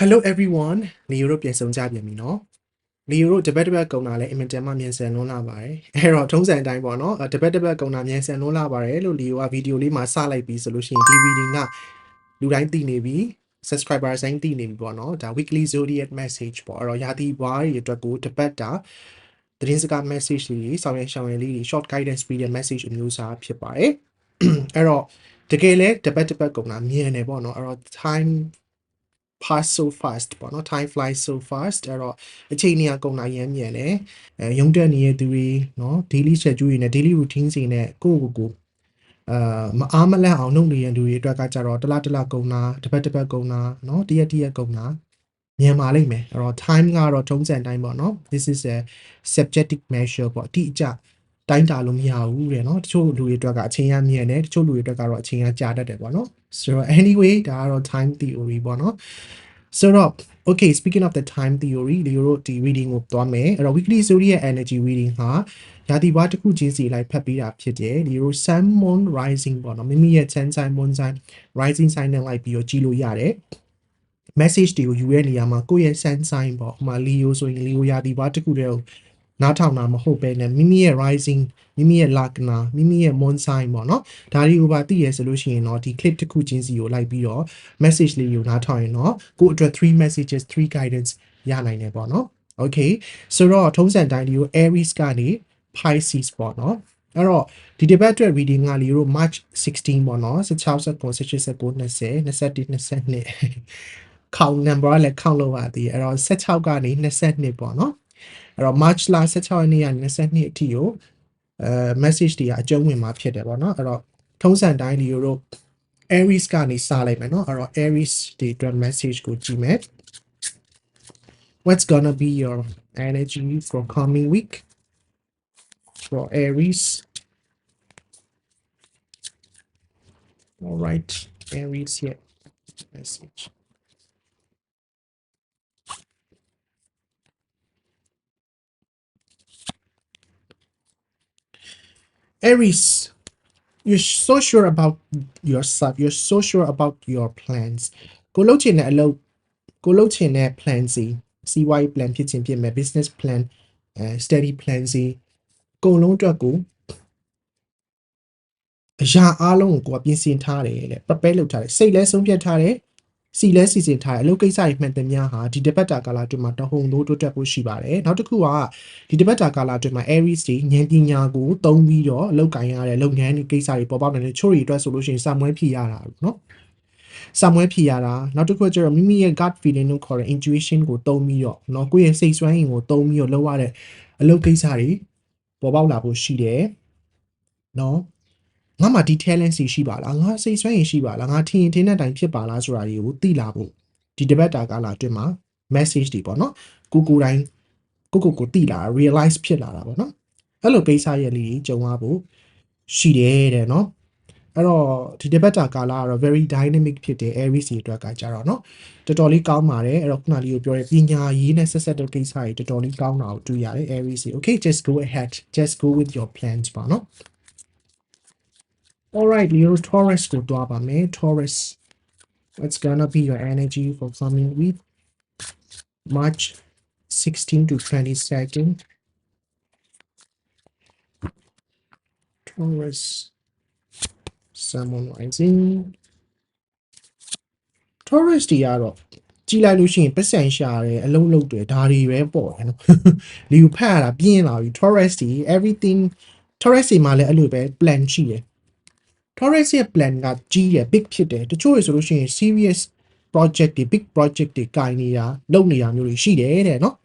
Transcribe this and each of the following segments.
Hello everyone နေရိုးပြန်ဆောင်ကြပြန်ပြီเนาะနေရိုးတပတ်တပတ်ကုန်တာလဲအင်မတန်မှမြန်ဆန်လွန်းလာပါတယ်အဲ့တော့ထုံးစံအတိုင်းပေါ့เนาะတပတ်တပတ်ကုန်တာမြန်ဆန်လွန်းလာပါတယ်လို့လီယိုကဗီဒီယိုလေးမှာစလိုက်ပြီဆိုလို့ရှိရင်ဒီ reading ကလူတိုင်းသိနေပြီ subscriber ဆိုင်သိနေပြီပေါ့เนาะဒါ weekly zodiac message ပေါ့အဲ့တော့ယာတီဘွားတွေအတွက်ကိုတပတ်တာသတင်းစကား message တွေဆောင်ရွက်ရှောင်ရည်လေးတွေ short guidance period message အမျိုးအစားဖြစ်ပါတယ်အဲ့တော့တကယ်လဲတပတ်တပတ်ကုန်တာမြန်တယ်ပေါ့เนาะအဲ့တော့ time pass so fast ပေါ့နော် time flies so fast အဲ့တော့အချိန်နေရကုန်တာရမ်းမြန်တယ်အဲရုံတက်နေတဲ့သူတွေနော် daily schedule တွေနဲ့ daily routine တွေနဲ့ကိုယ့်ကိုယ်ကိုအာမအားမလန့်အောင်လုပ်နေတဲ့လူတွေအတွက်ကကြတော့တစ်လားတစ်လားကုန်တာတစ်ပတ်တစ်ပတ်ကုန်တာနော်တရက်တရက်ကုန်တာမြန်ပါလိမ့်မယ်အဲ့တော့ time ကတော့ထုံးစံတိုင်းပေါ့နော် this is a subjective measure ပေါ့အတိအကျတိုင်းတာလို့မရဘူးတဲ့နော်တချို့လူတွေအတွက်ကအချိန်ရမြန်တယ်တချို့လူတွေအတွက်ကတော့အချိန်ရကြာတတ်တယ်ပေါ့နော် so anyway ဒါကတော့ time theory ပေါ့နော် so တော့ okay speaking of the time theory ဒီလိုဒီ reading ကိုသွားမယ်အဲ့တော့ weekly zodiac energy reading ဟာရာသီဘွားတစ်ခုချင်းစီလိုက်ဖတ်ပေးတာဖြစ်တယ်ဒီလို sun moon rising ပေါ့နော်မိမိရဲ့ sun sign moon sign rising sign နဲ့လိုက်ပြီးတော့ကြည့်လို့ရတယ် message တွေကိုယူတဲ့နေရာမှာကိုယ့်ရဲ့ sun sign ပေါ့ဥပမာ Leo ဆိုရင် Leo ရာသီဘွားတစ်ခုတည်းကို နားထောင်တာမဟုတ်ပဲねမိမိရဲ့ rising မိမိရဲ့ lagna မိမိရဲ့ moon sign ပေါ့နော်ဒါတွေကိုပါသိရဆိုလို့ရှိရင်တော့ဒီ clip တစ်ခုချင်းစီကိုလိုက်ပြီးတော့ message လေးကိုနားထောင်ရင်တော့ကိုယ့်အတွက်3 messages 3 guidance ရနိုင်တယ်ပေါ့နော် okay ဆိုတော့ထုံးစံတိုင်းဒီကို Aries ကနေ Pisces ပေါ့နော်အဲ့တော့ဒီတစ်ပတ်အတွက် reading ကလေးတို့ March 16ပေါ့နော်16 19 18 19 20 21 22ခေါင်း number ကလည်းခေါင်းလို့ပါသေးတယ်အဲ့တော့16ကနေ22ပေါ့နော် အဲ့တော့ March လ16ရက်နေ့က22အထိကိုအဲ message တွေကအကျုံးဝင်မှာဖြစ်တယ်ပေါ့နော်အဲ့တော့ထုံးစံတိုင်းလီတို့ Aries ကနေစလိုက်မယ်နော်အဲ့တော့ Aries တွေအတွက် message ကိုကြည့်မယ် What's gonna be your energy for coming week for Aries All right, Aries here. Message. Aries you're so sure about yourself you're so sure about your plans ကိုလုပ်ချင်တဲ့အလုပ်ကိုလုပ်ချင်တဲ့ plan စီစီးပွားရေး plan ဖြစ်ခြင်းဖြစ်မယ် business plan အဲ study plan စီအကုန်လုံးအတွက်ကိုအရာအားလုံးကိုကိုကပြင်ဆင်ထားတယ်တဲ့ prepare လုပ်ထားတယ်စိတ်လဲဆုံးဖြတ်ထားတယ် စီလဲစီစဉ်ထားတယ်အလုပ်ကိစ္စတွေမှန်သမျှဟာဒီတပတ်တာကာလအတွင်းမှာတဟုန်တို့တိုးတက်ဖို့ရှိပါတယ်နောက်တစ်ခုကဒီတပတ်တာကာလအတွင်းမှာ Aries တွေဉာဏ်ပညာကိုသုံးပြီးတော့အလုပ်ကိုင်ရတဲ့လုပ်ငန်းတွေကိစ္စတွေပေါ်ပေါက်နေတဲ့ချို့တွေအတွက်ဆိုလို့ရှိရင်စာမွေးဖြေရတာเนาะစာမွေးဖြေရတာနောက်တစ်ခုကကျတော့မိမိရဲ့ gut feeling လို့ခေါ်တဲ့ intuition ကိုသုံးပြီးတော့เนาะကိုယ့်ရဲ့စိတ်ဆွမ်းရင်ကိုသုံးပြီးတော့လုပ်ရတဲ့အလုပ်ကိစ္စတွေပေါ်ပေါက်လာဖို့ရှိတယ်เนาะ ငါမှာဒီ talent စီရှိပါလားငါစိတ်ဆွမ်းရင်ရှိပါလားငါထင်ရင်ထင်တဲ့အတိုင်းဖြစ်ပါလားဆိုတာတွေကိုသိလာဖို့ဒီတပတ်တာကာလအတွင်းမှာ message တွေပေါ့နော်ကိုကိုယ်တိုင်းကိုကိုကိုသိလာတာ realize ဖြစ်လာတာပေါ့နော်အဲ့လိုကိစ္စရဲ့လေးကြီးကြုံရဖို့ရှိတယ်တဲ့နော်အဲ့တော့ဒီတပတ်တာကာလကတော့ very dynamic ဖြစ်တဲ့ Aries တွေအတွက်ကကြတော့နော်တော်တော်လေးကောင်းပါတယ်အဲ့တော့ခုနလေးကိုပြောတဲ့ပညာရေးနဲ့ဆက်ဆက်တဲ့ကိစ္စတွေတော်တော်လေးကောင်းတာကိုတွေ့ရတယ် Aries တွေ okay just go ahead just go with your plans ပါနော် All right, Leo Taurus ကိုတွားပါမယ် Taurus what's gonna be your energy for coming week March 16 to 22nd Taurus Someone rising Taurus တွေကတော့ကြည်လိုက်လို့ရှိရင်ပတ်စံရှာတယ်အလုံးလုံးတယ်ဒါတွေပဲပေါ့တယ်နော်လီကိုဖတ်ရတာပြင်းလာပြီ Taurus တွေ everything Taurus တွေမှာလည်းအဲ့လိုပဲ plan ရှိတယ် Taurus ရဲ့ plan ကကြီးတယ် big ဖြစ်တယ်တချို့တွေဆိုလို့ရှိရင် serious project တွေ big project တွေကင်နေတာလုပ်နေတာမျိုးတွေရှိတယ်တဲ့နော်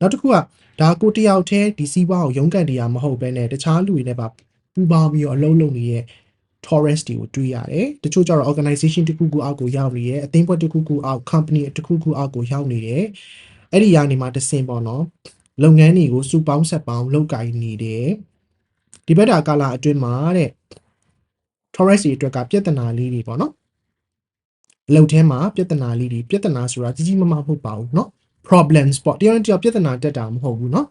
နောက်တစ်ခုကဒါကိုတယောက်တည်းဒီစီးပွားကိုရုန်းကန်တရားမဟုတ်ဘဲနဲ့တခြားလူတွေနဲ့ပါပူးပေါင်းပြီးတော့အလုပ်လုပ်နေတဲ့ Taurus တွေကိုတွေးရတယ်တချို့ကျတော့ organization တစ်ခုခုအောက်ကိုရောက်နေတယ်အသင်းဖွဲ့တစ်ခုခုအောက် company တစ်ခုခုအောက်ကိုရောက်နေတယ်အဲ့ဒီကနေမှတဆင်ပေါ့နော်လုပ်ငန်းတွေကိုစုပေါင်းဆက်ပေါင်းလုပ်ကိုင်နေတယ်ဒီဘက်တာကာလအတွင်းမှာတဲ့ Taurus တွေအတွက်ကပြဿနာလေးတွေပေါ့နော်အလုပ်ထဲမှာပြဿနာလေးတွေပြဿနာဆိုတာကြီးကြီးမားမားမဟုတ်ပါဘူးเนาะ problems ပေါ့တယောက်နဲ့တယောက်ပြဿနာတက်တာမဟုတ်ဘူးเนาะ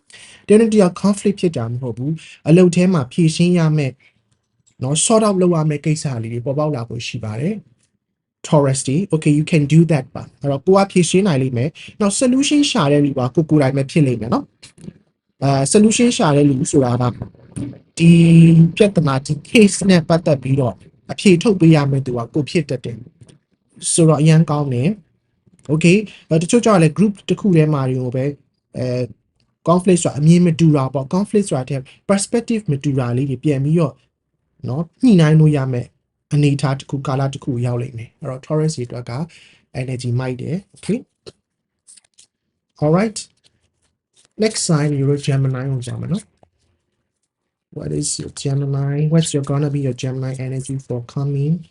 တယောက်နဲ့တယောက် conflict ဖြစ်တာမဟုတ်ဘူးအလုပ်ထဲမှာဖြေရှင်းရမယ့်เนาะ sort out လုပ်ရမယ့်ကိစ္စလေးတွေပေါ်ပေါက်လာဖို့ရှိပါတယ် Taurus တွေ okay you can do that ပါအဲ့တော့ကိုကဖြည့်ရှင်းနိုင်လိမ့်မယ်နောက် solution ရှာတဲ့လူပါကိုကိုယ်တိုင်ပဲဖြစ်လိမ့်မယ်နော်အဲ solution ရှာတဲ့လူဆိုတာက ဒီပြဿနာဒီ case နဲ့ပတ်သက်ပြီးတော့အဖြေထုတ်ပေးရမယ်သူကကိုဖြစ်တတ်တယ်ဆိုတော့အရန်ကောင်းတယ် okay အဲတချို့ကြောင့်လည်း group တစ်ခုထဲမှာတွေကိုပဲအဲ conflict ဆိုတာအမြင်မတူတာပေါ့ conflict ဆိုတာတဲ့ perspective မတူတာလေးတွေပြန်ပြီးတော့เนาะညှိနှိုင်းလို့ရမယ်အနေအထားတစ်ခုကာလတစ်ခုရောက်လိမ့်မယ်အဲ့တော့ Taurus တွေအတွက်က energy မိုက်တယ် okay all right next sign Euro Gemini ကိုကြာမယ်နော် What is your Gemini? What's your gonna be your Gemini energy for coming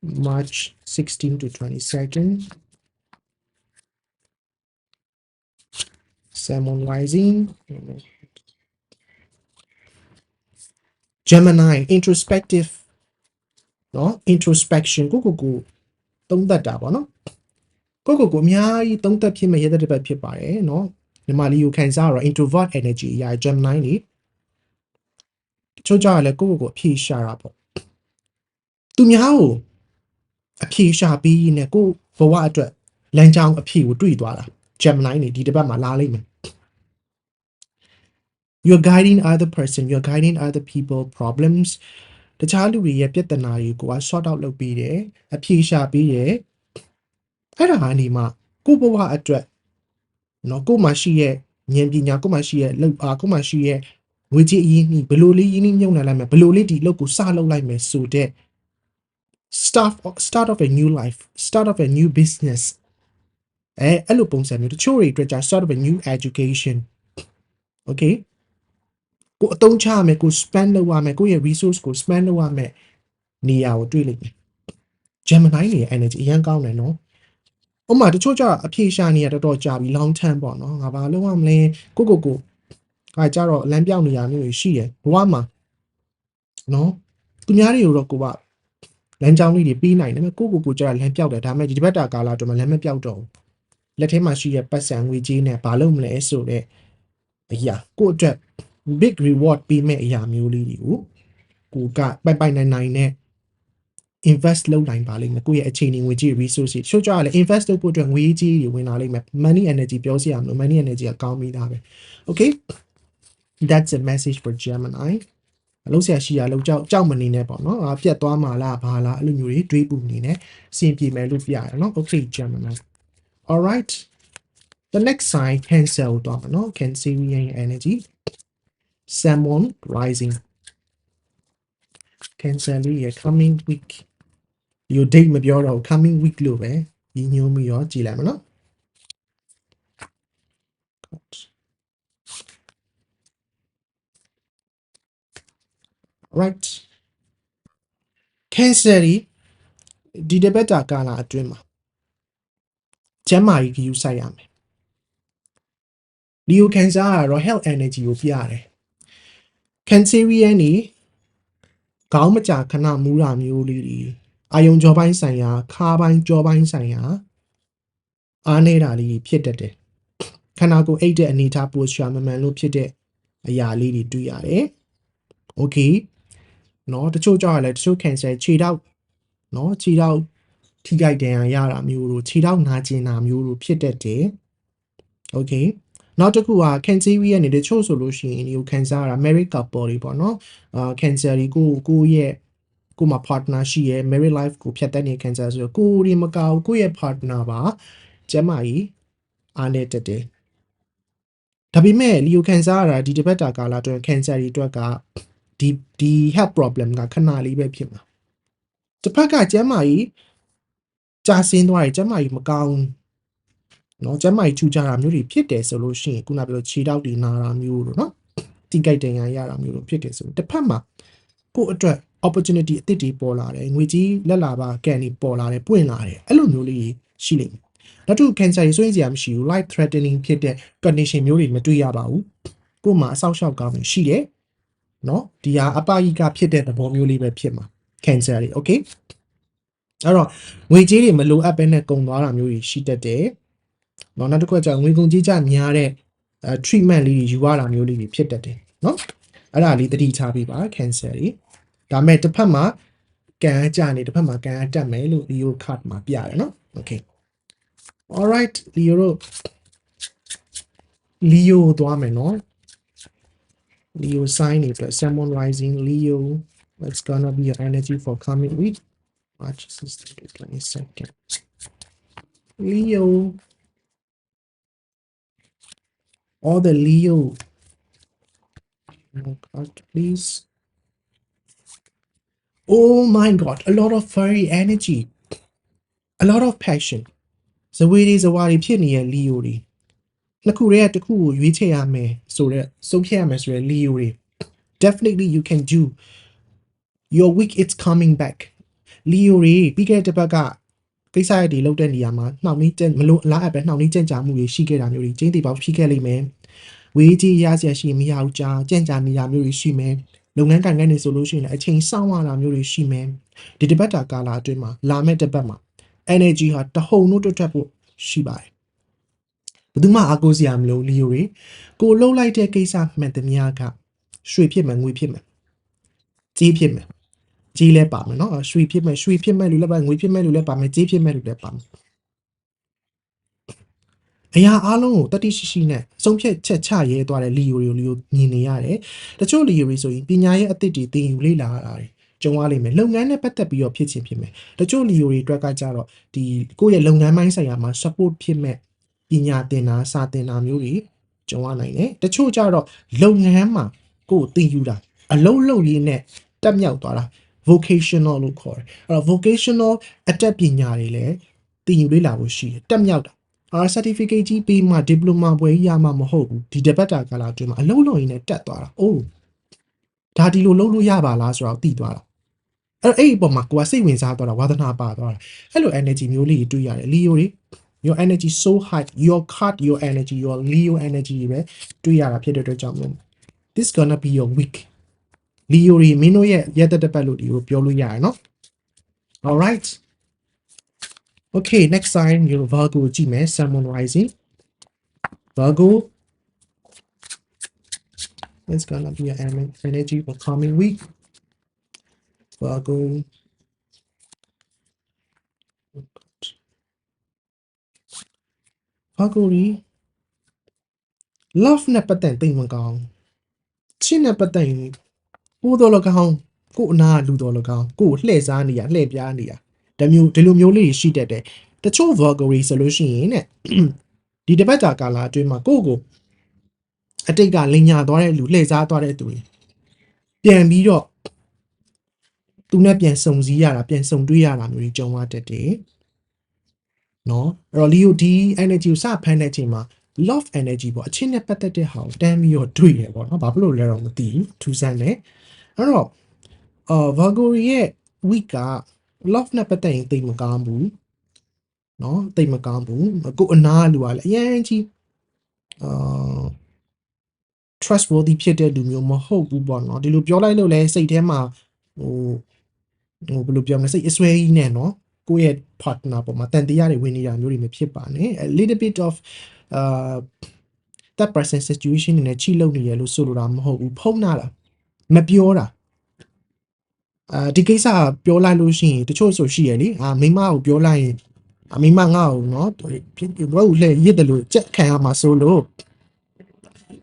March 16 to 22nd? Salmon rising. Gemini introspective no introspection ကိုကိုကိုသုံးသပ်တာပေါ့နော်ကိုကိုကိုအများကြီးသုံးသပ်ဖြစ်မဲ့ရတဲ့တစ်ပတ်ဖြစ်ပါတယ်နော် မြန်မာလေးကိုခံစားရတော့ introvert energy အရာ Gemini နေတချို့ကြရလဲကိုယ့်ကိုယ်ကိုအဖြေရှာတာပေါ့သူများကိုအဖြေရှာပြီးနဲ့ကိုဘဝအတွက်လမ်းကြောင်းအဖြေကိုတွေ့သွားတာ Gemini နေဒီတစ်ပတ်မှာလာလိမ့်မယ် you're guiding other person you're guiding other people problems တခြားလူတွေရဲ့ပြဿနာတွေကိုက sort out လုပ်ပြီးတယ်အဖြေရှာပြီးတယ်အဲ့ဒါအနေမှာကိုဘဝအတွက် နော်ကိုယ်မှာရှိရဲ့ဉာဏ်ပညာကိုယ်မှာရှိရဲ့လောက်အားကိုယ်မှာရှိရဲ့ဝေကြီးအရင်ကြီးဘယ်လိုလေးရင်းနှီးမြုပ်နှံလိုက်မယ်ဘယ်လိုလေးဒီလုပ်ကိုစလုပ်လိုက်မယ်ဆိုတဲ့ start of- start of a new life start of a new business အဲအဲ့လိုပုံစံမျိုးတချို့တွေအတွက်ကြာ start of a new education okay ကိုအသုံးချရမယ်ကို spend လုပ်ရမယ်ကိုယ့်ရဲ့ resource ကို spend လုပ်ရမယ်နေရာကိုတွေ့လိမ့်မယ် Gemini တွေရဲ့ energy အရင်ကောင်းတယ်နော် ဥပမာတချို့ကျတော့အဖြေရှာနေရတော်တော်ကြာပြီ long term ပေါ့နော်ငါဘာလုပ်ရမလဲကိုကိုကိုအဲကြတော့လမ်းပြောင်းနေရမျိုးတွေရှိရဘဝမှာနော်သူများတွေကိုတော့ကိုကလမ်းကြောင်းလေးတွေပြီးနိုင်တယ်ကိုကိုကိုကျတော့လမ်းပြောက်တယ်ဒါပေမဲ့ဒီတစ်ပတ်တာကာလအတွင်းမှာလမ်းမပြောက်တော့ဘူးလက်ထဲမှာရှိတဲ့ပတ်စံငွေကြေးနဲ့ဘာလုပ်မလဲဆိုတော့အရာကိုယ့်အတွက် big reward ပေးမဲ့အရာမျိုးလေးတွေကိုကိုကပိုက်ပိုက်နိုင်နိုင်နဲ့ invest လုပ်နိုင်ပါလိမ့်မယ်ကိုယ့်ရဲ့အချိန်တွေငွေကြေး resource တွေချို့ကြရလဲ invest လုပ်ဖို့အတွက်ငွေကြေးတွေဝင်လာလိမ့်မယ် money energy ပြောစီရမလို့ money energy ကကောင်းပြီးသားပဲ okay that's a message for Gemini အလုပ်ဆရာရှိရလောက်ကြောက်ကြောက်မနေနဲ့ပေါ့နော်အာပြတ်သွားမှာလားဘာလားအဲ့လိုမျိုးတွေတွေးပူနေနဲ့စင်ပြေမယ်လို့ပြရတယ်နော် okay Gemini all right the next sign cancer ကိုတော့မယ်နော် cancerian energy salmon rising cancer လေးရ coming week your date မပြောတော့ဘူး coming week လို့ပဲညီညွှန်းပြီးတော့ကြည်လိုက်မယ်နော် right cancer ဒီဒီတပတ်တာကာလအတွင်းမှာကျန်းမာရေးဂရုစိုက်ရမယ် Leo Cancer ကတော့ health energy ကိုပြရတယ် Cancerian นี่ခေါင်းမကြခဏမူးတာမျိုးလေးတွေ အာယုံကြောပိုင်းဆိုင်ရာခါပိုင်းကြောပိုင်းဆိုင်ရာအားနေတာလေးတွေဖြစ်တတ်တယ်ခန္ဓာကိုယ်အိတ်တဲ့အနေအထား posture မမှန်လို့ဖြစ်တဲ့အရာလေးတွေတွေ့ရတယ် okay เนาะတချို့ကြောက်ရလဲတချို့ cancer ခြေထောက်เนาะခြေထောက်ထိခိုက်ဒဏ်ရာရတာမျိုးတို့ခြေထောက်နာကျင်တာမျိုးတို့ဖြစ်တတ်တယ် okay နောက်တစ်ခုက cancer ရဲ့နေတချို့ဆိုလို့ရှိရင်ဒီကို cancer က married couple တွေပေါ့နော်အာ cancer တွေကိုကိုယ့်ရဲ့ ကိုယ်မှာ partner ရှိရဲ့ married life ကိုဖြတ်တတ်နေ cancer ဆိုတော့ကိုယ်ဒီမကောက်ကိုယ့်ရဲ့ partner ပါကျမကြီးအားနေတတ်တယ်ဒါပေမဲ့ Leo cancer ကဒီတစ်ပတ်တာကာလအတွင်း cancer တွေအတွက်ကဒီဒီ health problem ကခဏလေးပဲဖြစ်မှာတစ်ဖက်ကကျမကြီးကြာဆင်းသွားတယ်ကျမကြီးမကောင်းဘူးနော်ကျမ်းမာရေးချူကြတာမျိုးတွေဖြစ်တယ်ဆိုလို့ရှိရင်ခုနပြောခြေထောက်တွေနာတာမျိုးတို့နော်တိကြိုက်တန်ရရတာမျိုးတို့ဖြစ်တယ်ဆိုရင်တစ်ဖက်မှာကိုယ့်အတွက် opportunity အသစ်တွေပေါ်လာတယ်ငွေကြီးလက်လာပါကန်တွေပေါ်လာတယ်ပွင့်လာတယ်အဲ့လိုမျိုးလေးရှိလိမ့်မယ်နောက်တစ်ခု cancer ကြီးဆိုရင်စရာမရှိဘူး life threatening ဖြစ်တဲ့ condition မျိုးတွေမတွေ့ရပါဘူးကို့မှာအဆောက်အအုံကောင်းရှိတယ်နော်ဒီဟာအပယိကဖြစ်တဲ့သဘောမျိုးလေးပဲဖြစ်မှာ cancer တွေ okay အဲ့တော့ငွေကြေးတွေမလိုအပ်ဘဲနဲ့ကုန်သွားတာမျိုးတွေရှိတတ်တယ်။နောက်နောက်တစ်ခုကကြာငွေကုန်ကြေးကြများတဲ့ treatment လေးတွေယူရတာမျိုးလေးတွေဖြစ်တတ်တယ်နော်။အဲ့ဒါလေးသတိထားပြီးပါ cancer တွေ။ ဒါမဲ့တစ်ဖက်မှာ ကန်အကြနေတစ်ဖက်မှာကန်အတက်မယ်လို့ Leo card မှာပြတယ်နော် okay all right Leo တို့ Leo ကိုသွားမယ်နော် Leo sign နေအတွက် Salmon Rising Leo what's gonna be your energy for coming week March 16 to 22nd Leo all the Leo oh God please Oh my God a lot of fiery energy a lot of passion ဇဝေးတွေဇဝါတွေဖြစ်နေတဲ့ Leo တွေနှစ်ခုတည်းကတစ်ခုကိုရွေးချယ်ရမယ်ဆိုတော့ဆုံးဖြတ်ရမယ်ဆိုရယ် Leo တွေ definitely you can do your week it's coming back Leo တွေပြီးခဲ့တဲ့တစ်ပတ်ကကိစ္စရည်တွေလောက်တဲ့နေရာမှာနှောင့်နှေးကြံမလို့အလားအပဲနှောင့်နှေးကြံ့ကြာမှုတွေရှိခဲ့တာမျိုးတွေကျင်းတည်ပေါက်ရှိခဲ့လိမ့်မယ်ဝေးကြီးရစရာရှိရင်မရဘူးကြာကြံ့ကြာနေရမျိုးတွေရှိမယ် လုပ်ငန်းကိုင်ငန်းတွေဆိုလို့ရှိရင်လည်းအချိန်စောင့်ရတာမျိုးတွေရှိမယ်ဒီတစ်ပတ်တာကာလအတွင်းမှာလာမယ့်တစ်ပတ်မှာ energy ဟာတဟုန်တို့တွတ်ထွက်ဖို့ရှိပါတယ်ဘယ်သူမှအားကိုးစရာမလိုလီယိုတွေကိုလှုပ်လိုက်တဲ့ကိစ္စမှန်သမျှကရွှေဖြစ်မယ်ငွေဖြစ်မယ်ကြီးဖြစ်မယ်ကြီးလဲပါမယ်နော်ရွှေဖြစ်မယ်ရွှေဖြစ်မယ်လူလည်းပါငွေဖြစ်မယ်လူလည်းပါမယ်ကြီးဖြစ်မယ်လူလည်းပါမယ် အရာအလုံးကိုတတိရှိရှိနဲ့စုံဖြတ်ချက်ချရဲသွားတဲ့လီယိုတွေကိုလီယိုမြင်နေရတယ်တချို့လီယိုတွေဆိုရင်ပညာရဲ့အသစ်တွေသင်ယူလေ့လာရတာတွေကြုံရလိမ့်မယ်လုပ်ငန်းနဲ့ပတ်သက်ပြီးတော့ဖြစ်ချင်းဖြစ်မယ်တချို့လီယိုတွေအတွက်ကကြတော့ဒီကိုယ့်ရဲ့လုပ်ငန်းပိုင်းဆိုင်ရာမှာ support ဖြစ်မဲ့ပညာသင်တာစာသင်တာမျိုးတွေကြုံရနိုင်တယ်တချို့ကြတော့လုပ်ငန်းမှာကိုယ်သင်ယူတာအလုံးလုံးရင်းနဲ့တက်မြောက်သွားတာ vocational လို့ခေါ်တယ်အဲ့တော့ vocational အတတ်ပညာတွေလည်းသင်ယူလေ့လာဖို့ရှိတယ်တက်မြောက်တာ အာ certificate ကြီးပေးမှ diploma ပွဲကြီးရမှာမဟုတ်ဘူးဒီတပတ်တာကာလအတွင်းမှာအလုံးလုံးရင်းနဲ့တက်သွားတာအိုးဒါဒီလိုလုပ်လို့ရပါလားဆိုတော့သိသွားတာအဲ့အဲ့ဒီပုံမှာကိုကစိတ်ဝင်စားသွားတာဝါသနာပါသွားတာအဲ့လို energy မျိုးလေးတွေတွေ့ရတယ်လီယိုတွေ your energy so high your card your energy your leo energy တွေပဲတွေ့ရတာဖြစ်တဲ့အတွက်ကြောင့်မို့ this gonna be your week leo တွေမင်းတို့ရဲ့ရက်သက်တစ်ပတ်လို့ဒီကိုပြောလို့ရတယ်နော် all right okay next sign you virgo ကြည့်မယ် sun moon rising virgo it's gonna be your ener- energy for coming week virgo virgo တွေ love နဲ့ပတ်သက်သိမကောင်းချစ်နဲ့ပတ်သက်ရင်ကိုယ်တော်လကောင်းကိုယ်အနာလူတော်လကောင်းကိုယ်လှည့်စားနေရလှည့်ပြားနေရ ဒီမျိုးဒီလိုမျိုးလေးတွေရှိတတ်တယ်တချို့ Valkyrie ဆိုလို့ရှိရင်တဲ့ဒီတစ်ပတ်ကြာကာလအတွင်းမှာကိုယ့်ကိုအတိတ်ကလင်ညာသွားတဲ့လူလှည့်စားသွားတဲ့သူတွေပြန်ပြီးတော့သူနဲ့ပြန်စုံစည်းရတာပြန်စုံတွေ့ရတာမျိုးတွေကြုံရတတ်တယ်နော်အဲ့တော့ Leo ဒီ energy ကိုစဖမ်းတဲ့အချိန်မှာ love energy ပေါ့အချင်းနဲ့ပတ်သက်တဲ့ဟာကိုတန်းပြီးတော့တွေ့ရပေါ့နော်ဘာဖြစ်လို့လဲတော့မသိဘူးထူးဆန်းတယ်အဲ့တော့အာ Virgo ရဲ့ week က love နဲ့ပတ်သက်ရင်သိပ်မကောင်းဘူးเนาะသိပ်မကောင်းဘူးကိုအနာလူကလည်းအရင်ကြီးအာ trustworthy ဖြစ်တဲ့လူမျိုးမဟုတ်ဘူးပေါ့เนาะဒီလိုပြောလိုက်လို့လည်းစိတ်ထဲမှာဟိုဟိုဘယ်လိုပြောမလဲစိတ်အစွဲကြီးနဲ့เนาะကိုယ့်ရဲ့ partner ပေါ်မှာတန်တရားတွေဝင်နေတာမျိုးတွေမဖြစ်ပါနဲ့ a little bit of uh that person situation နဲ့ချိလုံနေရလို့ဆိုလိုတာမဟုတ်ဘူးဖုံးနာတာမပြောတာ အာဒီကိစ္စကပြောလိုက်လို့ရှိရင်တချို့ဆိုရှိရလေအာမိမကိုပြောလိုက်ရင်အမိမငါ့ကိုနော်ဖြစ်ဘယ်လိုလဲရစ်တယ်လို့ကြက်ခံရမှာဆိုလို့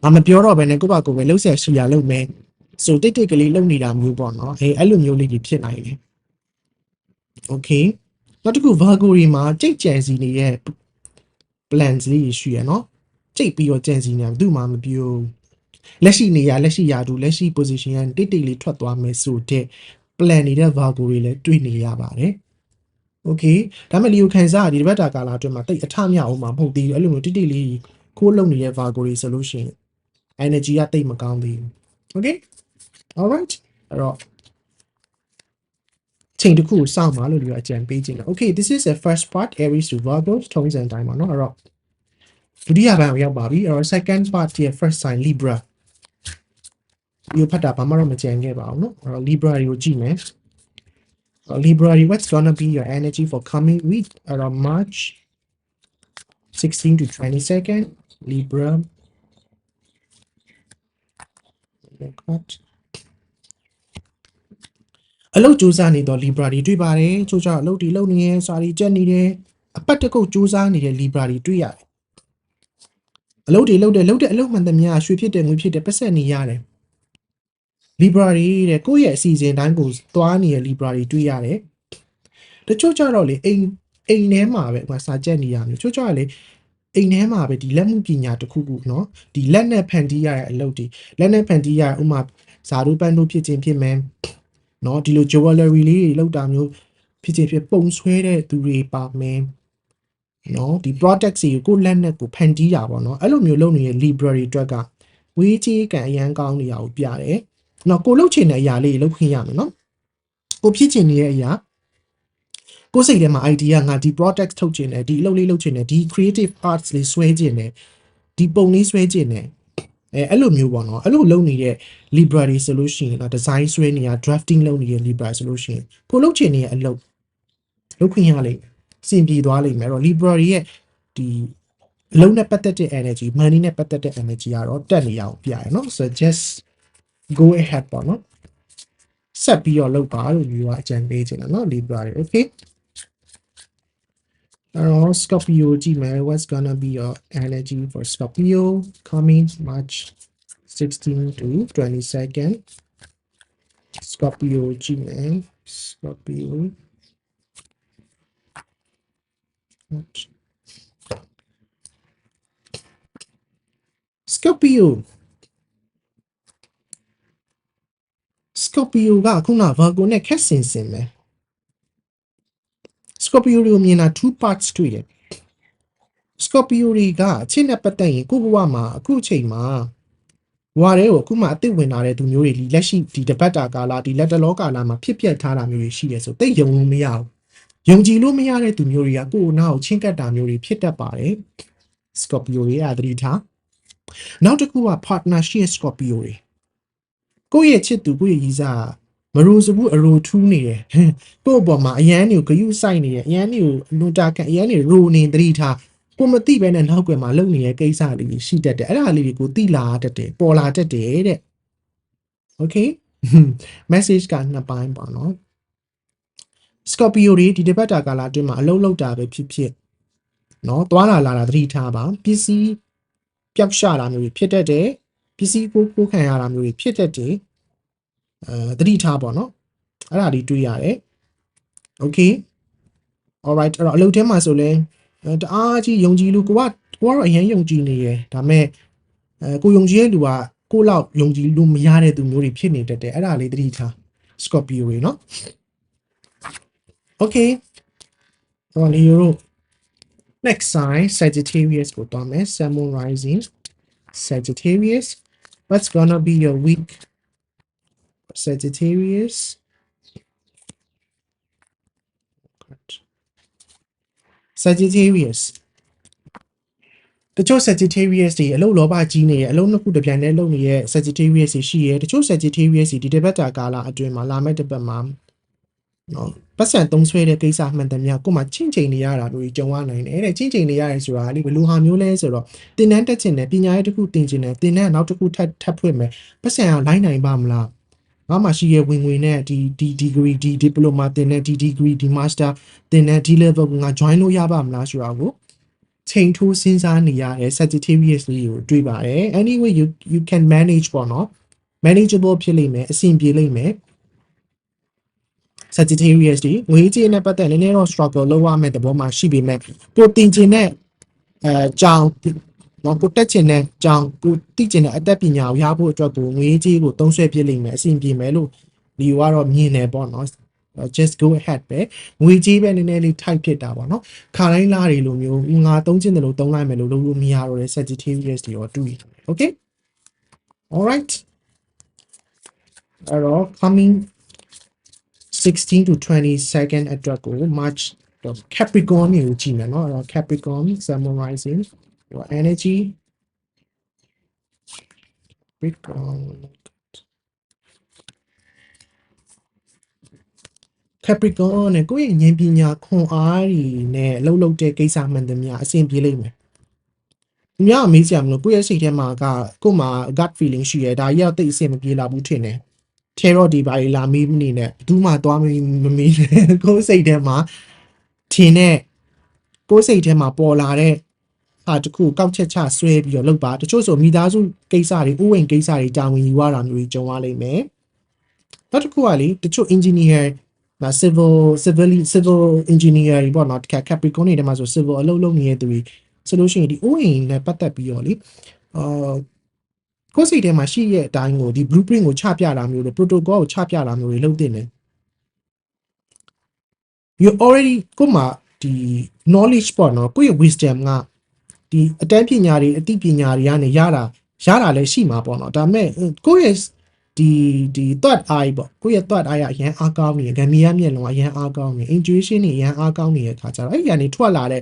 ငါမပြောတော့ဘဲနဲ့ကိုယ့်ဘာကိုယ်ပဲလှုပ်ဆက်ရှိရလုပ်မယ်ဆိုတိတ်တိတ်ကလေးလုပ်နေတာမျိုးပေါ့နော်ဟေးအဲ့လိုမျိုးလေးကြီးဖြစ်နိုင်တယ် okay နောက်တစ်ခု Virgo တွေမှာကြိတ်ကြံစီနေတဲ့ plans လေးရှိရနော်ကြိတ်ပြီးတော့ကြံစီနေတယ်သူ့မှာမပြောလက်ရှိနေရလက်ရှိရာတူလက်ရှိ position ကတိတ်တိတ်လေးထွက်သွားမယ်ဆိုတဲ့ plan နေတဲ့ Virgo တွေလည်းတွေ့နေရပါတယ်။ Okay ဒါပေမဲ့ Leo ခံစားရဒီတစ်ပတ်တာကာလအတွင်းမှာတိတ်အထမြောက်အောင်မှာမဟုတ်သေးဘူးအဲ့လိုမျိုးတိတ်တိတ်လေးခိုးလုံနေတဲ့ Virgo တွေဆိုလို့ရှိရင် energy ကတိတ်မကောင်းသေးဘူး။ Okay all right အဲ့တော့ချိန်တစ်ခုကိုစောင့်ပါလို့ဒီကအကြံပေးခြင်းတယ် Okay this is the first part Aries to Virgo ထုံးစံတိုင်းပါเนาะအဲ့တော့ဒုတိယပိုင်းကိုရောက်ပါပြီအဲ့တော့ second part ရဲ့ first sign Libra ဒီဖတ်တာဘာမှတော့မကြံခဲ့ပါဘူးเนาะအဲ့တော့ Libra တွေကိုကြည့်မယ် Uh, Libra, what's gonna be your energy for coming week around March 16 to 22nd? Libra. Oh my God. အလုတ်စူးစမ်းနေတော့ Libra တွေတွေ့ပါတယ်ချို့ကြောင့်အလုတ်တွေလုံနေရဲစာတွေကြက်နေတယ်အပတ်တစ်ကုတ်စူးစမ်းနေတဲ့ Libra တွေတွေ့ရတယ်အလုတ်တွေလုံတယ်လုံတဲ့အလုတ်မှန်သမျှရွှေဖြစ်တယ်ငွေဖြစ်တယ်ပတ်ဆက်နေရတယ် Libra တွေတဲ့ကိုယ့်ရဲ့အစီအစဉ်တိုင်းကိုသွားနေတဲ့ Libra တွေတွေ့ရတယ်တချို့ကြတော့လေအိမ်အိမ်ထဲမှာပဲဟိုစာကြက်နေရမျိုးချို့ကြတော့လေအိမ်ထဲမှာပဲဒီလက်မှုပညာတစ်ခုခုเนาะဒီလက်နဲ့ဖန်တီးရတဲ့အလုပ်တွေလက်နဲ့ဖန်တီးရဥမာဇာတုပန်းတို့ဖြစ်ခြင်းဖြစ်မယ်เนาะဒီလို jewelry လေးတွေလောက်တာမျိုးဖြစ်ခြင်းဖြစ်ပုံဆွဲတဲ့သူတွေပါမယ်เนาะဒီ product တွေကိုကိုယ့်လက်နဲ့ကိုဖန်တီးတာပေါ့เนาะအဲ့လိုမျိုးလုပ်နေတဲ့ library အတွက်ကဝေးကြီးကံအရန်ကောင်းနေတာကိုပြတယ် နော်ကိုလှုပ်ချင်တဲ့အရာလေးလှုပ်ခင်ရမယ်နော်ကိုဖြစ်ချင်နေတဲ့အရာကိုစိတ်ထဲမှာ idea ငါဒီ product ထုတ်ချင်တယ်ဒီအလုပ်လေးလုပ်ချင်တယ်ဒီ creative arts လေးဆွဲချင်တယ်ဒီပုံလေးဆွဲချင်တယ်အဲအဲ့လိုမျိုးပေါ့နော်အဲ့လိုလုပ်နေတဲ့ libra တွေဆိုလို့ရှိရင်တော့ design ဆွဲနေရ drafting လုပ်နေတဲ့ libra ဆိုလို့ရှိရင်ကိုလုပ်ချင်နေတဲ့အလုပ်လုပ်ခွင့်ရလိမ့်မယ်စင်ပြေသွားလိမ့်မယ်အဲ့တော့ libra တွေရဲ့ဒီအလုပ်နဲ့ပတ်သက်တဲ့ energy money နဲ့ပတ်သက်တဲ့ energy ကတော့တက်နေရအောင်ပြရအောင်နော် so just go ahead ပေါ့နော်ဆက်ပြီးတော့လုပ်ပါလို့မျိုးကအကြံပေးချင်တယ်နော် library okay အဲ့တော့ Scorpio ကြည့်မယ် what's gonna be your energy for Scorpio coming March 16 to 22nd Scorpio ကြည့်မယ် Scorpio March Scorpio Scorpio ကခုန Virgo နဲ့ခက်ဆင်ဆင်ပဲ Scorpio တွေကိုမြင်တာ two parts တွေ့တယ် Scorpio တွေကအချင်းနဲ့ပတ်သက်ရင်ကိုယ့်ဘဝမှာအခုအချိန်မှာဘဝတွေကိုအခုမှအသစ်ဝင်လာတဲ့သူမျိုးတွေဒီလက်ရှိဒီတပတ်တာကာလဒီလက်တလောကာလမှာဖြစ်ပျက်ထားတာမျိုးတွေရှိတယ်ဆိုတိတ်ယုံလို့မရဘူးယုံကြည်လို့မရတဲ့သူမျိုးတွေကကိုယ့်အနာကိုချင်းကပ်တာမျိုးတွေဖြစ်တတ်ပါတယ် Scorpio တွေကသတိထားနောက်တစ်ခုက partnership Scorpio တွေ ကိုယ့်ရဲ့ချစ်သူကိုယ့်ရဲ့ရည်စားမရိုးစဘူးအရိုထူးနေတယ်ကိုယ့်အပေါ်မှာအရန်တွေကိုဂယုစိုက်နေတယ်အရန်တွေကိုနူတာကန်အရန်တွေရိုနေသတိထားကိုမသိပဲနဲ့နောက်ကွယ်မှာလုံနေတဲ့ကိစ္စလေးတွေရှိတတ်တယ်အဲ့ဒါလေးတွေကိုသိလာတတ်တယ်ပေါ်လာတတ်တယ်တဲ့ okay message ကနှစ်ပိုင်းပေါ့နော် Scorpio တွေဒီတစ်ပတ်တာကာလအတွင်းမှာအလုံးလောက်တာပဲဖြစ်ဖြစ်နော်သွားလာလာတာသတိထားပါပစ္စည်းပျောက်ရှတာမျိုးတွေဖြစ်တတ်တယ် ပစ္စည်းကိုကိုခံရတာမျိုးတွေဖြစ်တတ်တယ်အဲသတိထားပေါ့နော်အဲ့ဒါဒီတွေးရတယ် okay alright အဲ့တော့အလုပ်ထဲမှာဆိုလဲအဲတအားကြီးယုံကြည်လို့ကိုကကိုကတော့အရင်ယုံကြည်နေရယ်ဒါမဲ့အဲကိုယုံကြည်ရဲ့လူကကိုလောက်ယုံကြည်လို့မရတဲ့သူမျိုးတွေဖြစ်နေတတ်တယ်အဲ့ဒါလေးသတိထား Scorpio တွေနော် okay ဟောလေရို next sign Sagittarius ကိုတော့မယ် Sun Moon Rising Sagittarius what's gonna be your week Sagittarius Sagittarius တချို့ Sagittarius တွေအလုပ်လောဘကြီးနေရဲ့အလုပ်နှစ်ခုတစ်ပြိုင်တည်းလုပ်နေရဲ့ Sagittarius တွေရှိရဲ့တချို့ Sagittarius တွေဒီတစ်ပတ်တာကာလအတွင်းမှာလာမယ့်တစ်ပတ်မှာ နော်ပတ်စံသုံးဆွဲတဲ့ကိစ္စမှန်တယ်များကိုယ်မှချင့်ချိန်နေရတာမျိုးကြီးကြုံရနိုင်တယ်တဲ့ချင့်ချိန်နေရတယ်ဆိုတာလေဘယ်လိုဟာမျိုးလဲဆိုတော့တင်တန်းတက်ချင်တယ်ပညာရေးတစ်ခုတင်ချင်တယ်တင်တန်းနောက်တစ်ခုထပ်ထပ်ဖွင့်မယ်ပတ်စံကလိုင်းနိုင်ပါမလားငါမှရှိရဲ့ဝင်ဝင်နဲ့ဒီဒီ degree ဒီ diploma တင်တဲ့ဒီ degree ဒီ master တင်တဲ့ဒီ level ကိုငါ join လို့ရပါမလားဆိုတာကိုချိန်ထိုးစဉ်းစားနေရတဲ့ Sagittarius လေးကိုတွေ့ပါတယ် anyway you you can manage ပေါ့နော် manageable ဖြစ်လိမ့်မယ်အဆင်ပြေလိမ့်မယ် Sagittarius တွေငွေကြေးနဲ့ပတ်သက်နည်းနည်းတော့ struggle လုပ်ရမယ့်သဘောမှာရှိပေမဲ့ကိုတင်ချင်တဲ့အဲကြောင်နော်ကိုတက်ချင်တဲ့ကြောင်ကိုသိချင်တဲ့အသက်ပညာကိုရဖို့အတွက်ကိုငွေကြေးကိုသုံးဆွဲပြလိမ့်မယ်အဆင်ပြေမယ်လို့ဒီကတော့မြင်တယ်ပေါ့နော် just go ahead ပဲငွေကြေးပဲနည်းနည်းလေး type ဖြစ်တာပေါ့နော်ခါတိုင်းလားတွေလိုမျိုးငါသုံးချင်တယ်လို့သုံးလိုက်မယ်လို့လုပ်လို့မရတော့တဲ့ Sagittarius တွေရောတွေ့တယ် okay all right အဲ့တော့ coming 16 to 22nd အတွက်ကို March တော့ Capricorn ကိုကြည့်မယ်เนาะအဲ့တော့ Capricorn summarizing your energy Capricorn Capricorn နဲ့ကိုယ့်ရဲ့ဉာဏ်ပညာခွန်အားတွေနဲ့လှုပ်လှုပ်တဲ့ကိစ္စမှန်သမျှအဆင်ပြေလိမ့်မယ်။သူများအမေးစရာမလိုကိုယ့်ရဲ့စိတ်ထဲမှာကကိုယ်မှာ gut feeling ရှိရဲဒါကြီးကတိတ်အဆင်မပြေလာဘူးထင်တယ် terror ဒီပါလာမီးမနေနဲ့ဘယ်သူမှသွားမမီးမမီးနဲ့ကိုယ်စိတ်ထဲမှာထင်တဲ့ကိုယ်စိတ်ထဲမှာပေါ်လာတဲ့ဟာတစ်ခုကောက်ချက်ချဆွဲပြီးတော့လုပ်ပါတချို့ဆိုမိသားစုကိစ္စတွေဥဝင်ကိစ္စတွေတာဝန်ယူရတာမျိုးကြီးကြုံရလိမ့်မယ်နောက်တစ်ခုကလေတချို့ engineer မ civil civil civil engineer တွေပေါ့နော်တခါ Capricorn တွေထဲမှာဆို civil အလုပ်လုပ်နေတဲ့သူတွေဆိုလို့ရှိရင်ဒီဥဝင်နဲ့ပတ်သက်ပြီးတော့လေအာ ကိုယ်စိတ်ထဲမှာရှိရဲ့အတိုင်းကိုဒီ blueprint ကိုချပြတာမျိုးတွေ protocol ကိုချပြတာမျိုးတွေလုပ်တင်တယ် you already ကိုမှဒီ knowledge ပေါ့နော်ကိုယ့်ရဲ့ wisdom ကဒီအတန်းပညာတွေအသိပညာတွေကနေရတာရတာလည်းရှိမှာပေါ့နော်ဒါပေမဲ့ကိုယ့်ရဲ့ဒီဒီ third eye ပေါ့ကိုယ့်ရဲ့ third eye ကအရန်အားကောင်းနေတယ်ဂမ်မီယာမျက်လုံးကအရန်အားကောင်းနေ intuition တွေအရန်အားကောင်းနေတဲ့ခါကျတော့အဲ့ဒီကနေထွက်လာတဲ့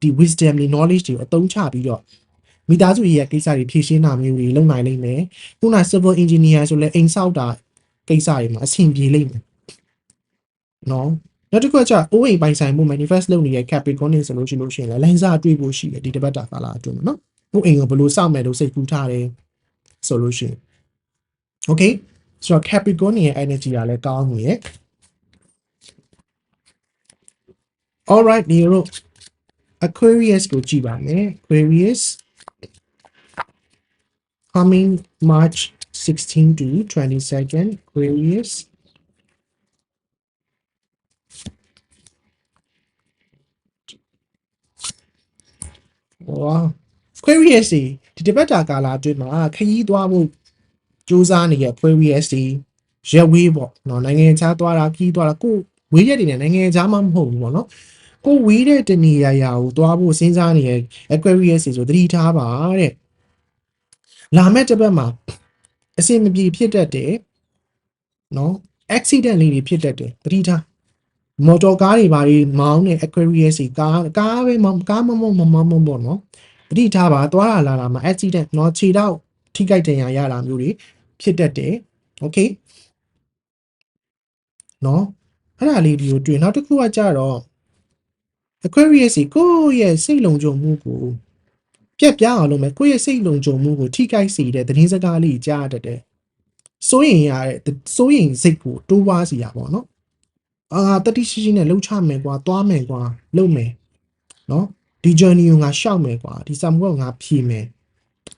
ဒီ wisdom တွေ knowledge တွေကိုအသုံးချပြီးတော့ မိသားစုရဲ့ကိစ္စတွေဖြည့်ရှင်းတာမျိုးတွေလုပ်နိုင်လိမ့်မယ်ခုန civil engineer ဆိုလဲအိမ်ဆောက်တာကိစ္စတွေမှာအဆင်ပြေလိမ့်မယ်နော်နောက်တစ်ခုကကျအိုးအိမ်ပိုင်ဆိုင်မှု manifest လုပ်နေတဲ့ Capricorn နေဆိုလို့ရှိလို့ရှိရင်လည်းလိုင်းစားတွေ့ဖို့ရှိတယ်ဒီတစ်ပတ်တာကာလအတွင်းမှာနော်ကိုအိမ်ကိုဘယ်လိုစောင့်မယ်လို့စိတ်ကူးထားတယ်ဆိုလို့ရှိရင် okay ဆိုတော့ Capricorn ရဲ့ energy ကလည်းကောင်းနေရဲ့ alright ဒီလို Aquarius ကိုကြည့်ပါမယ် Aquarius coming March 16 to 22nd Aquarius wow Aquarius ဒီဒီတစ်ပတ်တာကာလအတွင်းမှာခရီးသွားဖို့စူးစမ်းနေတဲ့ Aquarius ဒီရက်ဝေးပေါ့နော်နိုင်ငံခြားသွားတာခရီးသွားတာကိုဝေးရက်တွေနဲ့နိုင်ငံခြားမှမဟုတ်ဘူးပေါ့နော်ကိုဝေးတဲ့တနေရာရာကိုသွားဖို့စဉ်းစားနေတဲ့ Aquarius တွေဆိုသတိထားပါတဲ့ လာမယ့်တစ်ပတ်မှာအဆင်မပြေဖြစ်တတ်တယ်နော် accident လေးတွေဖြစ်တတ်တယ်သတိထားမော်တော်ကားတွေဘာတွေမောင်းနေ Aquarius တွေကားကားပဲမောင်းကားမမောင်းမမောင်းမမောင်းပေါ့နော်သတိထားပါသွားလာလာလာမှာ accident နော်ခြေတော့ထိခိုက်ဒဏ်ရာရတာမျိုးတွေဖြစ်တတ်တယ် okay နော်အဲ့ဒါလေးဒီကိုတွေ့နောက်တစ်ခုကကြတော့ Aquarius ကိုယ့်ရဲ့စိတ်လုံခြုံမှုကို ပြက်ပြားအောင်လုပ်မယ်ကိုယ့်ရဲ့စိတ်လုံခြုံမှုကိုထိခိုက်စေတဲ့သတင်းစကားလေးကြားတတ်တယ်စိုးရင်ရတဲ့စိုးရင်စိတ်ကိုတိုးပွားစီရပါတော့အာတတိရှိရှိနဲ့လှုပ်ချမယ်ကွာသွားမယ်ကွာလုပ်မယ်နော်ဒီ journey ကိုငါရှောက်မယ်ကွာဒီ sum ကိုငါဖြည့်မယ်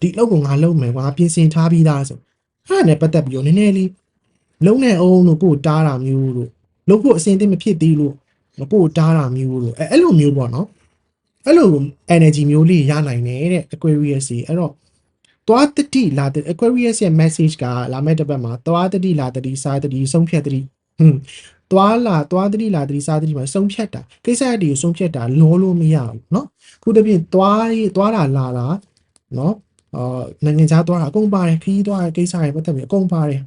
ဒီအလုပ်ကိုငါလုပ်မယ်ကွာငါပြင်ဆင်ထားပြီးသားဆိုအဲ့ဒါနဲ့ပတ်သက်ပြီးတော့နည်းနည်းလေးလုံးနဲ့အောင်လို့ကိုယ်တားတာမျိုးလို့လုပ်ဖို့အစဉ်အသင့်မဖြစ်သေးလို့ကိုယ်တားတာမျိုးလို့အဲအဲ့လိုမျိုးပေါ့နော် အဲ့လို energy မျိုးလေးရနိုင်တယ်တဲ့ Aquarius ကြီးအဲ့တော့သွားတတိလာတဲ့ Aquarius ရဲ့ message ကလာမယ့်တစ်ပတ်မှာသွားတတိလာတတိစားတတိဆုံးဖြတ်တတိဟွန်းသွားလာသွားတတိလာတတိစားတတိမှာဆုံးဖြတ်တာကိစ္စအတည်းကိုဆုံးဖြတ်တာလောလို့မရဘူးเนาะခုတပြည့်သွားရေးသွားတာလာတာเนาะအာနိုင်ငံခြားသွားတာအကုန်ပါတယ်ခရီးသွားတဲ့ကိစ္စတွေပတ်သက်ပြီးအကုန်ပါတယ်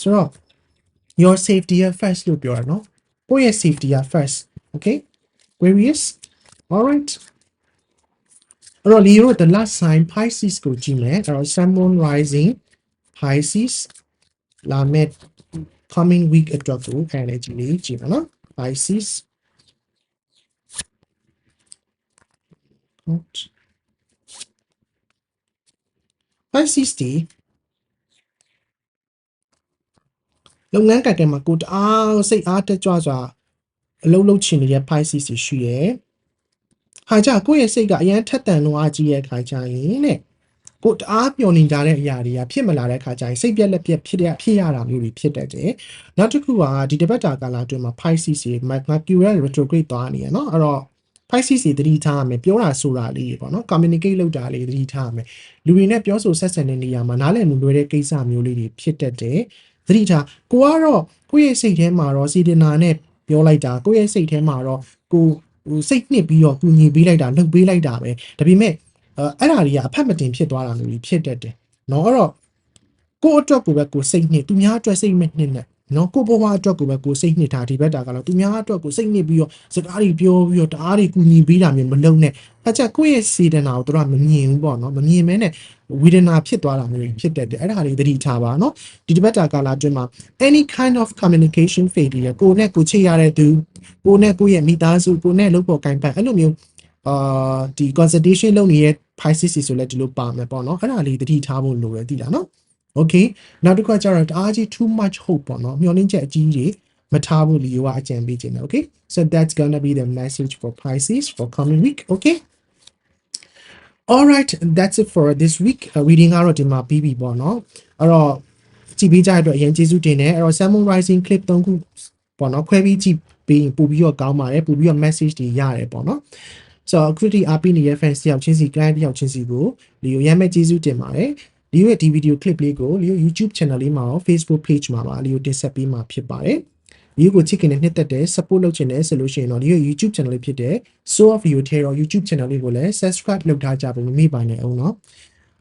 ဆိုတော့ your safety is first လို့ပြောတာเนาะကိုယ့်ရဲ့ safety is first okay Aquarius all right အဲ့တော့ Leo the last sign Pisces ကိုကြည့်မယ်အဲ့တော့ Sun Moon Rising Pisces လာမယ့် coming week အတွက်ကို energy လေးကြည့်မယ်နော် Pisces Out. Pisces တီလုပ်ငန်းကတည်းကကိုတအားစိတ်အားတက်ကြွစွာအလုံးလုံးချင်နေတဲ့ Pisces ရှိရ ယ်ဟာကြကိုယ့်ရဲ့စိတ်ကအရန်ထက်တန်လို့အားကြီးရဲ့ခါကြရင်တဲ့ကိုတအားပျော်နေကြတဲ့အရာတွေကဖြစ်မလာတဲ့ခါကျရင်စိတ်ပြက်လက်ပြက်ဖြစ်တဲ့ဖြစ်ရတာမျိုးတွေဖြစ်တတ်တယ်။နောက်တစ်ခုကဒီတပတ်တာကာလအတွင်းမှာ Pisces တွေ Mercury retrograde သွားနေရနော်အဲ့တော့ Pisces တွေသတိထားရမယ်ပြောတာဆိုတာလေးတွေပေါ့နော် communicate လုပ်တာလေးသတိထားရမယ်လူတွေနဲ့ပြောဆိုဆက်ဆံတဲ့နေရာမှာနားလည်မှုလွယ်တဲ့ကိစ္စမျိုးလေးတွေဖြစ်တတ်တယ်သတိထားကိုကတော့ကိုယ့်ရဲ့စိတ်ထဲမှာတော့စီဒနာနဲ့ပြောလိုက်တာကိုယ့်ရဲ့စိတ်ထဲမှာတော့ကို ဟိုစိတ်နှစ်ပြီးတော့ကူညီပေးလိုက်တာလှုပ်ပေးလိုက်တာပဲဒါပေမဲ့အဲ့ဒါတွေကအဖက်မတင်ဖြစ်သွားတာမျိုးကြီးဖြစ်တတ်တယ်နော်အဲ့တော့ကိုယ့်အတွက်ကိုပဲကိုယ်စိတ်နှစ်သူများအတွက်စိတ်မနှစ်နဲ့ နော်ကိုဘဝအတွက်ကိုပဲကိုစိတ်နှစ်ထားဒီဘက်တာကတော့သူများအတွက်ကိုစိတ်နှစ်ပြီးတော့စကားတွေပြောပြီးတော့တအားတွေကူညီပေးတာမျိုးမလုပ်နဲ့အချက်ကိုယ့်ရဲ့စေတနာကိုတို့ကမမြင်ဘူးပေါ့နော်မမြင်မဲနဲ့ဝေဒနာဖြစ်သွားတာမျိုးဖြစ်တတ်တယ်အဲ့ဒါလေးသတိထားပါနော်ဒီဒီဘက်တာကာလာအတွင်းမှာ any kind of communication failure ကိုနဲ့ကိုချစ်ရတဲ့သူကိုနဲ့ကိုရဲ့မိသားစုကိုနဲ့လုပ်ဖို့ကင်ပတ်အဲ့လိုမျိုးအာဒီ consultation လုပ်နေတဲ့ Pisces ဆိုလဲဒီလိုပါမယ်ပေါ့နော်အဲ့ဒါလေးသတိထားဖို့လိုတယ်သိလားနော် okay နောက်တစ်ခါကျတော့တအားကြီး too much hope ပေါ့နော်မျှော်လင့်ချက်အကြီးကြီးမထားဘူးလီယိုကအကြံပေးခြင်းတယ် okay so that's gonna be the message for Pisces for coming week okay all right that's it for this week uh, reading ကတော့ဒီမှာပြီးပြီပေါ့နော်အဲ့တော့ကြည့်ပေးကြတဲ့အတွက်အရင်ကျေးဇူးတင်တယ်အဲ့တော့ Salmon Rising clip 3ခုပေါ့နော်ခွဲပြီးကြည့်ပြီးရင်ပို့ပြီးတော့ကောင်းပါတယ်ပို့ပြီးတော့ message တွေရတယ်ပေါ့နော်ဆိုတော့အခုဒီအားပေးနေတဲ့ fans တယောက်ချင်းစီ client တယောက်ချင်းစီကိုလီယိုရမ်းမဲ့ကျေးဇူးတင်ပါတယ် လီယိုရဲ့ဒီ video clip လေးကိုလီယို YouTube channel လေးမှာရော Facebook page မှာပါလီယိုတင်ဆက်ပေးမှာဖြစ်ပါတယ်ဒီကိုချစ်ခင်နဲ့နှစ်သက်တဲ့ support လုပ်ချင်တယ်ဆိုလို့ရှိရင်တော့ဒီ YouTube channel လေးဖြစ်တဲ့ So of You Terror YouTube channel လေးကိုလည်း subscribe လုပ်ထားကြဖို့မမေ့ပါနဲ့အောင်နော်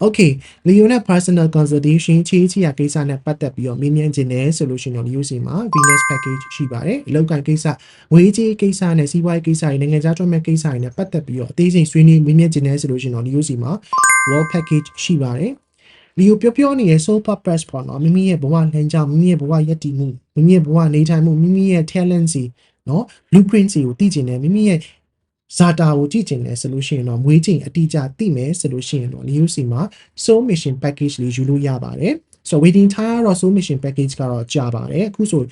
Okay လီယိုနဲ့ personal consultation ချေးချီရကိစ္စနဲ့ပတ်သက်ပြီးတော့မေးမြန်းခြင်းနဲ့ဆိုလို့ရှိရင်တော့လီယိုစီမှာ Venus package ရှိပါတယ်အလောက်ကန်ကိစ္စဝေးကြီးကိစ္စနဲ့စီးပွားရေးကိစ္စတွေနိုင်ငံခြားထွက်မဲ့ကိစ္စတွေနဲ့ပတ်သက်ပြီးတော့အသေးစိတ်ဆွေးနွေးမေးမြန်းခြင်းနဲ့ဆိုလို့ရှိရင်တော့လီယိုစီမှာ wall package ရှိပါတယ် လီယိုပြောပြောနေတဲ့ soul purpose ပေါ့နော်မိမိရဲ့ဘဝလမ်းကြောင်းမိမိရဲ့ဘဝယက်တည်မှုမိမိရဲ့ဘဝနေထိုင်မှုမိမိရဲ့ talent စီနော် blueprint စီကိုသိကျင်တယ်မိမိရဲ့ဇာတာကိုကြည့်ကျင်တယ်ဆိုလို့ရှိရင်တော့မွေးချိန်အတိအကျသိမယ်ဆိုလို့ရှိရင်တော့ Leo C မှာ Soul Mission Package လေးယူလို့ရပါတယ်။ so waiting time ကတော့ Soul Mission Package ကတော့ကြာပါတယ်။အခုဆို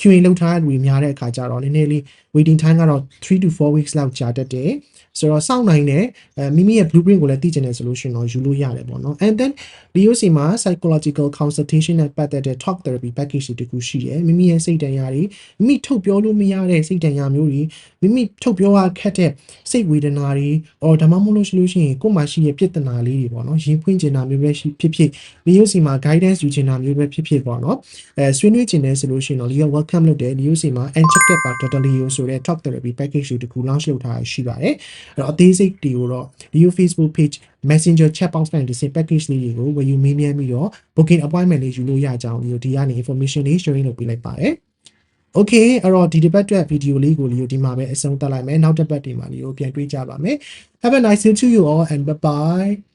QA လောက်ထားတဲ့လူတွေများတဲ့အခါကျတော့နည်းနည်းလေး waiting time ကတော့3 to 4 weeks လောက်ကြာတတ်တယ်။ဆိုတော့စောင့်နိုင်တဲ့အဲမိမိရဲ့ blueprint ကိုလည်းသိကျင်တယ်ဆိုလို့ရှိရင်တော့ယူလို့ရတယ်ပေါ့နော် and then Leo C မှာ psychological consultation နဲ့ပတ်သက်တဲ့ talk therapy package တွေတခုရှိတယ်မိမိရဲ့စိတ်တန်ရာတွေမိမိထုတ်ပြောလို့မရတဲ့စိတ်တန်ရာမျိုးတွေမိမိထုတ်ပြောရခက်တဲ့စိတ်ဝေဒနာတွေ or ဒါမှမဟုတ်လို့ရှိလို့ရှိရင်ကိုယ်မှာရှိတဲ့ပြဿနာလေးတွေပေါ့နော်ရင်ဖွင့်ချင်တာမျိုးပဲရှိဖြစ်ဖြစ် Leo C မှာ guidance ယူချင်တာမျိုးပဲဖြစ်ဖြစ်ပေါ့နော်အဲဆွေးနွေးချင်တယ်ဆိုလို့ရှိရင်တော့ Leo welcome လုပ်တယ် Leo C မှာ unchecked ပါ totally ဆိုတဲ့ talk therapy package တွေတခု launch လုပ်ထားရှိပါတယ်အဲ့တော့အသေးစိတ်တွေကိုတော့ Leo Facebook page Messenger chat box နဲ့ဒီစင် package လေးတွေကိုဝယ်ယူမေးမြန်းပြီးတော့ booking appointment လေးယူလို့ရကြအောင် Leo ဒီကနေ information လေး sharing လုပ်ပေးလိုက်ပါတယ် Okay အဲ့တော့ဒီတစ်ပတ်အတွက်ဗီဒီယိုလေးကို Leo ဒီမှာပဲအဆုံးသတ်လိုက်မယ်နောက်တစ်ပတ်ဒီမှာ Leo ပြန်တွေ့ကြပါမယ် Have a nice day to you all and bye bye